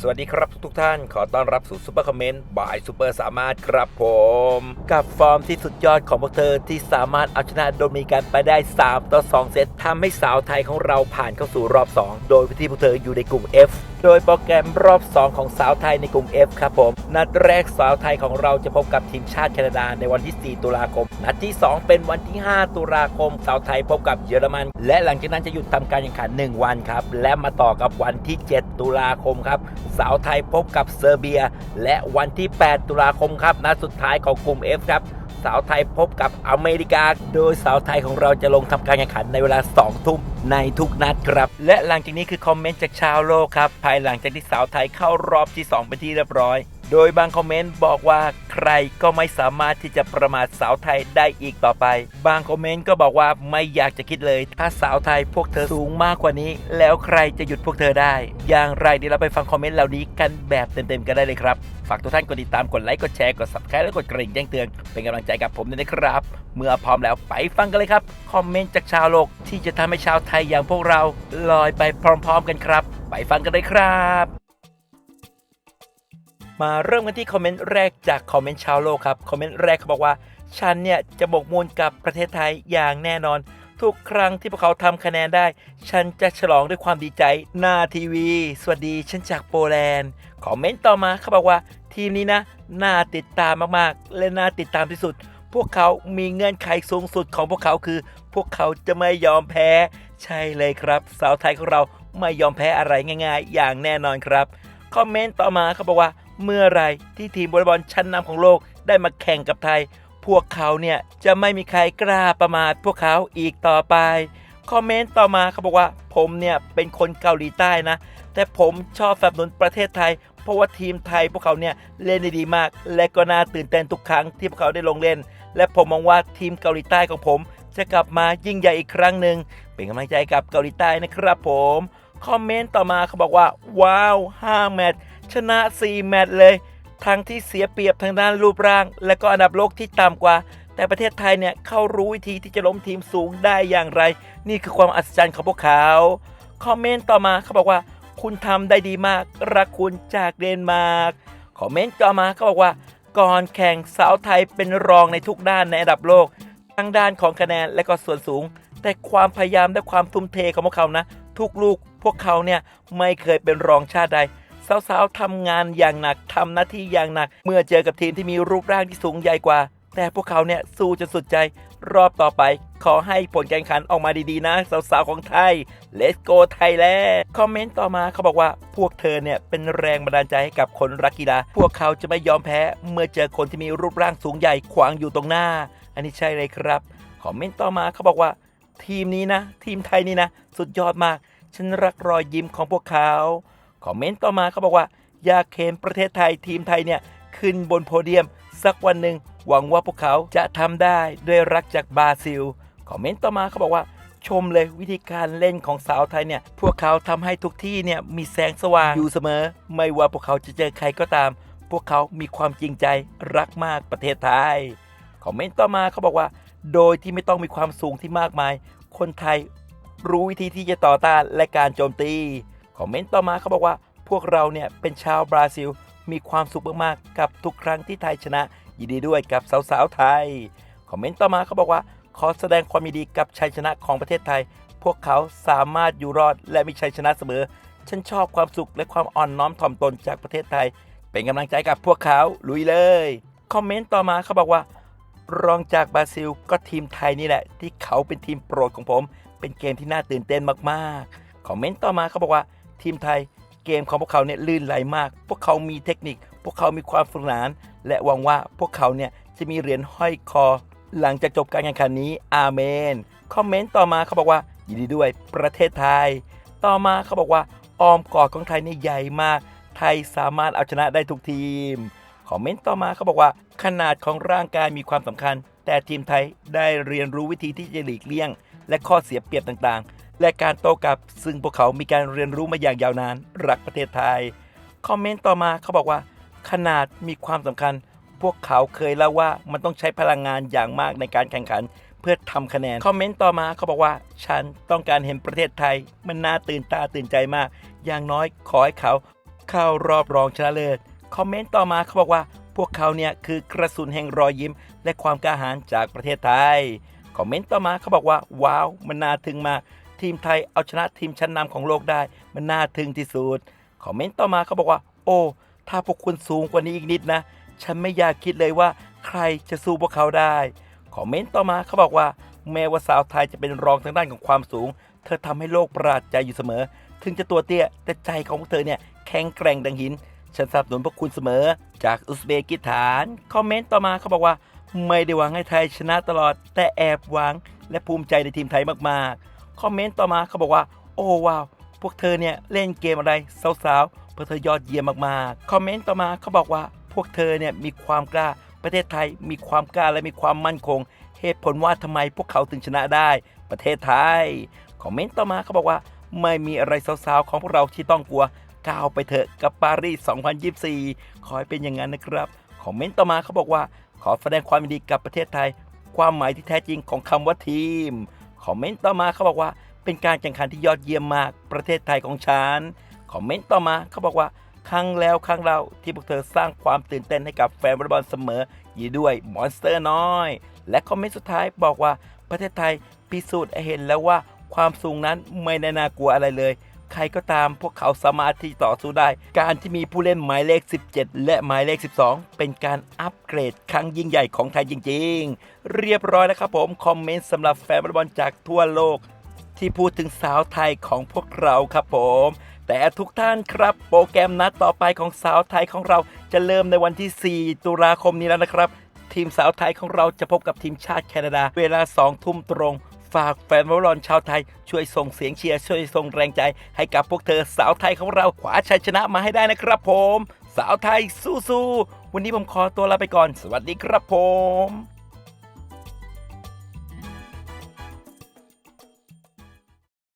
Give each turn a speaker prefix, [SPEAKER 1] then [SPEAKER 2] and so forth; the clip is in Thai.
[SPEAKER 1] สวัสดีครับทุกๆท่าน ขอต้อนรับสู่ซูเปอร์คอมเมนต์บายซูเปอร์สามารถครับผม กับฟอร์มที่สุดยอดของพวกเธอที่สามารถเอาชนะโดมิกันไปได้ 3 ต่อ 2 เซตทำให้สาวไทยของเราผ่านเข้าสู่รอบ 2 โดยที่พวกเธออยู่ในกลุ่ม F โดยโปรแกรมรอบ 2 ของสาวไทยในกลุ่ม F ครับผม นัดแรกสาวไทยของเราจะพบกับทีมชาติแคนาดาในวันที่ 4 ตุลาคม นัดที่ 2 เป็นวันที่ 5 ตุลาคม สาวไทยพบกับเยอรมัน และหลังจากนั้นจะหยุดทำการแข่งขัน 1 วันครับ และมาต่อกับวันที่ 7 ตุลาคมครับ สาวไทยพบกับเซอร์เบีย และวันที่ 8 ตุลาคมครับนัดสุดท้ายของกลุ่ม F ครับสาวไทยพบกับอเมริกา โดยสาวไทยของเราจะลงทำการแข่งขันในเวลา 2 ทุ่มในทุกนัดครับ และหลังจากนี้คือคอมเมนต์จากชาวโลกครับ ภายหลังจากที่สาวไทยเข้ารอบที่ 2 เป็นที่เรียบร้อย โดยบางคอมเมนต์บอกว่าใครก็ไม่สามารถที่จะประมาทสาวไทยได้อีกต่อไป บางคอมเมนต์ก็บอกว่าไม่อยากจะคิดเลย ถ้าสาวไทยพวกเธอสูงมากกว่านี้ แล้วใครจะหยุดพวกเธอได้ อย่างไรเดี๋ยวเราไปฟังคอมเมนต์เหล่านี้กันแบบเต็มๆกันได้เลยครับ ฝากทุกท่านกดติดตาม กดไลค์ กดแชร์ กด subscribe และกดกระดิ่งแจ้งเตือนเป็นกำลังใจกับผมด้วยนะครับ เมื่อพร้อมแล้วไปฟังกันเลยครับ คอมเมนต์จากชาวโลกที่จะทำให้ชาวไทยอย่างพวกเราลอยไปพร้อม ๆ กันครับ ไปฟังกันเลยครับ มาเริ่มกันที่คอมเมนต์แรกจากคอมเมนต์ชาวโลกครับ คอมเมนต์แรกเขาบอกว่า ฉันเนี่ยจะบกมูลกับประเทศไทยอย่างแน่นอน ทุกครั้งที่พวกเขาทำคะแนนได้ ฉันจะฉลองด้วยความดีใจหน้าทีวี สวัสดีฉันจากโปแลนด์ คอมเมนต์ต่อมาเขาบอกว่า ทีมนี้นะ น่าติดตามมากๆ และน่าติดตามที่สุด พวกเขามีเงื่อนไขสูงสุดของพวกเขาคือ พวกเขาจะไม่ยอมแพ้ ใช่เลยครับ สาวไทยของเราไม่ยอมแพ้อะไรง่าย ๆ อย่างแน่นอนครับ คอมเมนต์ต่อมาเขาบอกว่า เมื่อไรที่ทีมวอลเลย์บอลชั้นนำของโลกได้มาแข่งกับไทย พวกเขาเนี่ยจะไม่มีใครกล้าประมาทพวกเขาอีกต่อไป คอมเมนต์ต่อมาเขาบอกว่า ผมเนี่ยเป็นคนเกาหลีใต้นะ แต่ผมชอบสนับสนุนประเทศไทย เพราะว่าทีมไทยพวกเขาเนี่ยเล่นได้ดีมาก และก็น่าตื่นเต้นทุกครั้งที่พวกเขาได้ลงเล่น และผมมองว่าทีมเกาหลีใต้ของผม จะกลับมายิ่งใหญ่อีกครั้งหนึ่งเป็นกำลังใจกับเกาหลีใต้นะครับผมคอมเมนต์ต่อมาเขาบอกว่าว้าว5แมตช์ ชนะ 4 แมตช์เลย ทั้งที่เสียเปรียบทางด้านรูปร่าง และก็อันดับโลกที่ต่ำกว่า แต่ประเทศไทยเนี่ยเขารู้วิธีที่จะล้มทีมสูงได้อย่างไร นี่คือความอัศจรรย์ของพวกเขาคอมเมนต์ต่อมาเขาบอกว่า คุณทำได้ดีมาก รักคุณจากเดนมาร์กคอมเมนต์ต่อมาเขาบอกว่า ก่อนแข่งสาวไทยเป็นรองในทุกด้านในอันดับโลกทั้งด้านของคะแนนและก็ส่วนสูง แต่ความพยายามและความทุ่มเทของพวกเขานะ ทุกลูกพวกเขาเนี่ยไม่เคยเป็นรองชาติใด สาวๆทำงานอย่างหนักทำหน้าที่อย่างหนัก เมื่อเจอกับทีมที่มีรูปร่างที่สูงใหญ่กว่า แต่พวกเขาเนี่ยสู้จนสุดใจรอบต่อไป ขอให้ผลการแข่งขันออกมาดีๆนะ สาวๆของไทย Let's go ไทยแลนด์คอมเมนต์ต่อมาเขาบอกว่าพวกเธอเนี่ยเป็นแรงบันดาลใจให้กับคนรักกีฬา พวกเขาจะไม่ยอมแพ้ เมื่อเจอคนที่มีรูปร่างสูงใหญ่ขวางอยู่ตรงหน้า อันนี้ใช่เลยครับคอมเมนต์ต่อมาเขาบอกว่า ทีมนี้นะ ทีมไทยนี่นะ สุดยอดมาก ฉันรักรอยยิ้มของพวกเขา คอมเมนต์ต่อมาเขาบอกว่า อยากเห็นประเทศไทยทีมไทยเนี่ย ขึ้นบนโพเดียม สักวันหนึ่งหวังว่าพวกเขาจะทำได้ด้วยรักจากบราซิล คอมเมนต์ต่อมาเขาบอกว่า ชมเลยวิธีการเล่นของสาวไทยเนี่ย พวกเขาทำให้ทุกที่เนี่ยมีแสงสว่างอยู่เสมอ ไม่ว่าพวกเขาจะเจอใครก็ตาม พวกเขามีความจริงใจรักมากประเทศไทย คอมเมนต์ต่อมาเขาบอกว่า โดยที่ไม่ต้องมีความสูงที่มากมาย คนไทยรู้วิธีที่จะต่อต้านและการโจมตี คอมเมนต์ต่อมาเขาบอกว่า พวกเราเนี่ยเป็นชาวบราซิล มีความสุขมากๆกับทุกครั้งที่ไทยชนะ ยินดีด้วยกับสาวๆไทย คอมเมนต์ต่อมาเขาบอกว่า ขอแสดงความยินดีกับชัยชนะของประเทศไทย พวกเขาสามารถอยู่รอดและมีชัยชนะเสมอ ฉันชอบความสุขและความอ่อนน้อมถ่อมตนจากประเทศไทย เป็นกำลังใจกับพวกเขาลุยเลย คอมเมนต์ต่อมาเขาบอกว่ารองจากบราซิลก็ทีมไทยนี่แหละ ที่เขาเป็นทีมโปรดของผม เป็นเกมที่น่าตื่นเต้นมากๆ คอมเมนต์ต่อมาเขาบอกว่า ทีมไทยเกมของพวกเขาเนี่ยลื่นไหลมาก พวกเขามีเทคนิค พวกเขามีความสนุกสนาน และหวังว่าพวกเขาเนี่ยจะมีเหรียญห้อยคอ หลังจากจบการแข่งขันนี้ อาเมน คอมเมนต์ต่อมาเขาบอกว่า ยินดีด้วยประเทศไทย ต่อมาเขาบอกว่าอ้อมกอดของไทยนี่ใหญ่มาก ไทยสามารถเอาชนะได้ทุกทีม คอมเมนต์ต่อมาเขาบอกว่า ขนาดของร่างกายมีความสำคัญ แต่ทีมไทยได้เรียนรู้วิธีที่จะหลีกเลี่ยง และข้อเสียเปรียบต่างๆ และการโต้กลับ ซึ่งพวกเขามีการเรียนรู้มาอย่างยาวนาน รักประเทศไทย คอมเมนต์ต่อมาเขาบอกว่า ขนาดมีความสำคัญ พวกเขาเคยเล่าว่ามันต้องใช้พลังงานอย่างมากในการแข่งขัน เพื่อทำคะแนน คอมเมนต์ต่อมาเขาบอกว่า ฉันต้องการเห็นประเทศไทย มันน่าตื่นตาตื่นใจมาก อย่างน้อยขอให้เขา เข้ารอบรองชนะเลิศ คอมเมนต์ต่อมาเขาบอกว่า พวกเขาเนี่ยคือกระสุนแห่งรอยยิ้ม และความกล้าหาญจากประเทศไทย คอมเมนต์ต่อมาเขาบอกว่า ว้าว มันน่าทึ่งมาก ทีมไทยเอาชนะทีมชั้นนำของโลกได้ มันน่าทึ่งที่สุดคอมเมนต์ต่อมาเขาบอกว่า โอ้ ถ้าพวกคุณสูงกว่านี้อีกนิดนะ ฉันไม่อยากคิดเลยว่าใครจะสู้พวกเขาได้คอมเมนต์ต่อมาเขาบอกว่า แม้ว่าสาวไทยจะเป็นรองทางด้านของความสูง เธอทำให้โลกประหลาดใจอยู่เสมอ ถึงจะตัวเตี้ยแต่ใจของพวกเธอเนี่ยแข็งแกร่งดังหิน ฉันสนับสนุนพวกคุณเสมอ จากอุซเบกิสถาน คอมเมนต์ต่อมาเขาบอกว่า ไม่ได้หวังให้ไทยชนะตลอด แต่แอบหวัง และภูมิใจในทีมไทยมากๆ คอมเมนต์ต่อมาเขาบอกว่า โอ้ว้าว พวกเธอเนี่ยเล่นเกมอะไรสาวๆพวกเธอยอดเยี่ยมมากๆ คอมเมนต์ต่อมาเขาบอกว่า พวกเธอเนี่ยมีความกล้า ประเทศไทยมีความกล้าและมีความมั่นคง เหตุผลว่าทำไมพวกเขาถึงชนะได้ประเทศไทย คอมเมนต์ต่อมาเขาบอกว่า ไม่มีอะไรสาวๆของพวกเราที่ต้องกลัวก้าวไปเถอะกับปารีส 2024 ขอให้เป็นอย่างนั้นนะครับ คอมเมนต์ต่อมาเขาบอกว่า ขอแสดงความยินดีกับประเทศไทย ความหมายที่แท้จริงของคำว่าทีม คอมเมนต์ต่อมาเขาบอกว่า เป็นการแข่งขันที่ยอดเยี่ยมมากประเทศไทยของฉันคอมเมนต์ต่อมาเขาบอกว่าครั้งแล้วครั้งเราที่พวกเธอสร้างความตื่นเต้นให้กับแฟนวอลบอลเสมอยีด้วยมอนสเตอร์น้อย และคอมเมนต์สุดท้ายบอกว่าประเทศไทยพิสูจน์ให้เห็นแล้วว่าความสูงนั้นไม่ได้น่ากลัวอะไรเลย ใครก็ตามพวกเขาสามารถที่ต่อสู้ได้ การที่มีผู้เล่นหมายเลข 17 และหมายเลข 12 เป็นการอัปเกรดครั้งยิ่งใหญ่ของไทยจริง ๆ เรียบร้อยแล้วครับผมคอมเมนต์สำหรับแฟนบอลจากทั่วโลก ที่พูดถึงสาวไทยของพวกเราครับผมแต่ทุกท่านครับโปรแกรมนัดต่อไปของสาวไทยของเราจะเริ่มในวันที่ 4 ตุลาคมนี้แล้วนะครับ ทีมสาวไทยของเราจะพบกับทีมชาติแคนาดา เวลา 2 ทุ่มตรง ฝากแฟนวอลลย์บอลชาวไทย ช่วยส่งเสียงเชียร์ช่วยส่งแรงใจ ให้กับพวกเธอสาวไทยของเราขวาชัยชนะมาให้ได้นะครับผม สาวไทยสู้ๆวันนี้ผมขอตัวลาไปก่อน สวัสดีครับผม